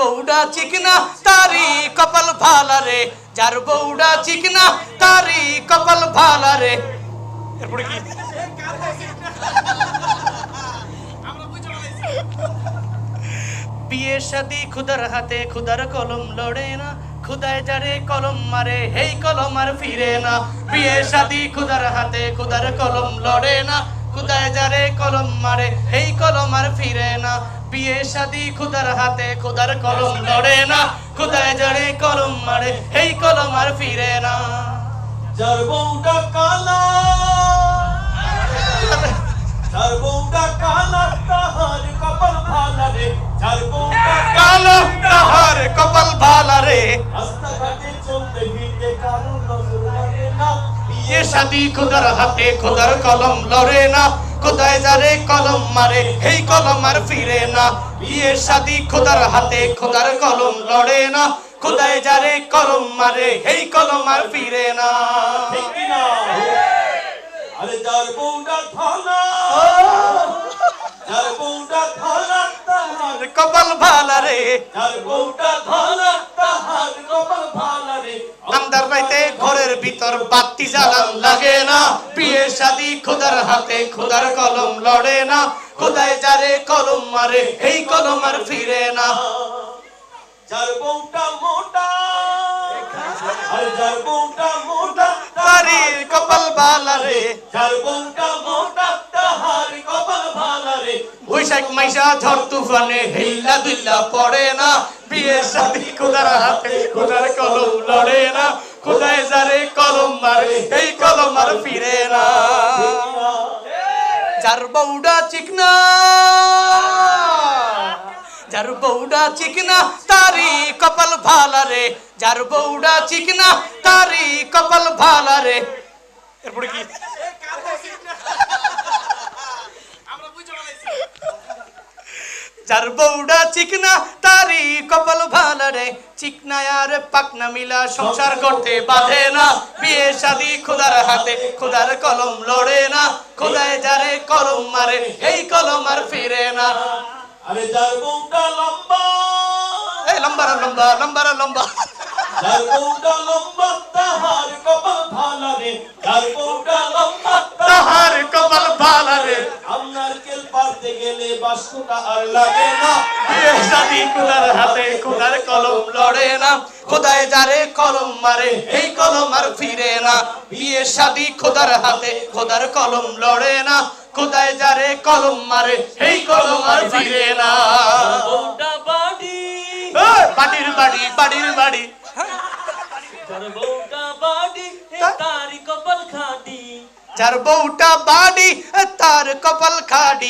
বউডা চিকনা তারি কপাল ভালা রে। যার বউডা চিকনা তারি কপাল ভালা রে। এরপরে কি? বিয়ে শাদি খুদার হাতে খুদার কলম লড়ে না। খুদায় যারে কলম মারে হেই কলম আর ফিরে না। বিয়ে শাদি খুদার হাতে খুদার কলম লড়ে না। খুদায় যারে কলম মারে হেই কলম আর ফিরে না। বিয়ে শাদি খুদার হাতে খুদার কলম লড়ে না খুদায় যারে কলম মারে হেই কলম আর ফিরে না। যার বউটা কালা যার বউটা কালা তাহার কপাল ভালা রে। যার বউটা কালো তাহার কপাল ভালা রে। রাস্তাঘাটে চলতে ফিরতে কারও নজর লাগে না। বিয়ে শাদি খুদার হাতে খুদার কলম লড়ে না খুদায় যারে কলম মারে এই কলম আর ফিরে না। বিয়ে শাদি খুদার হাতে খুদার কলম লড়ে না। খুদায় যারে কলম মারে এই কলম আর ফিরে না। আরে যার বউটা থানা যার বউটা থানা কপাল ভালা রে। যার বউটা থানা তাহার কপাল ভালা রে আন্দার রাইতে ঘরের ভিতর বাতি জ্বালান লাগে না। বিয়ে শাদি খুদার হাতে খুদার কলম লড়ে না। খুদায় যারে কলম মারে এই কলম আর ফিরে না। যার বউটা মোটা আর যার বউটা মোটা তারি কপাল ভালা যার বউটা মোটা তাহার কপাল ভালা বৈশাখ মাইশা ঝড় তুফানে হেইলা দুল্লা পড়ে না। বিয়ে শাদি খুদার হাতে খুদার কলম যার বউডা চিকনা যার বউডা চিকনা তারি কপাল ভালা রে। যার বউডা চিকনা তারি কপাল ভালা রে। এরপরে কি? যার বউডা চিকনা তারি কপাল ভালা রে। চিকনা আর পাকনা মিলা সংসার করতে বাঁধে না। বিয়ে শাদি খুদার হাতে খুদার কলম লড়ে না। খুদায় যারে কলম মারে এই কলম আর ফিরে না। আরে যার বউটা লম্বা। এই লম্বা রে লম্বা লম্বা রে লম্বা। যার বউটা লম্বা তাহার কপাল ভালা রে। যার বউটা বাস্কটা আর লাগে না। বিয়ে শাদি খুদার হাতে খুদার কলম লড়ে না। খুদায় যারে কলম মারে এই কলম আর ফিরে না। বিয়ে শাদি খুদার হাতে খুদার কলম লড়ে না। খুদায় যারে কলম মারে এই কলম আর ফিরে না। বাড়ির বাড়ি বাড়ির বাড়ি। যার বউটা বাড়ি তারি কপাল খাটি। যার বউটা বাড়ি তার কপাল খাড়ি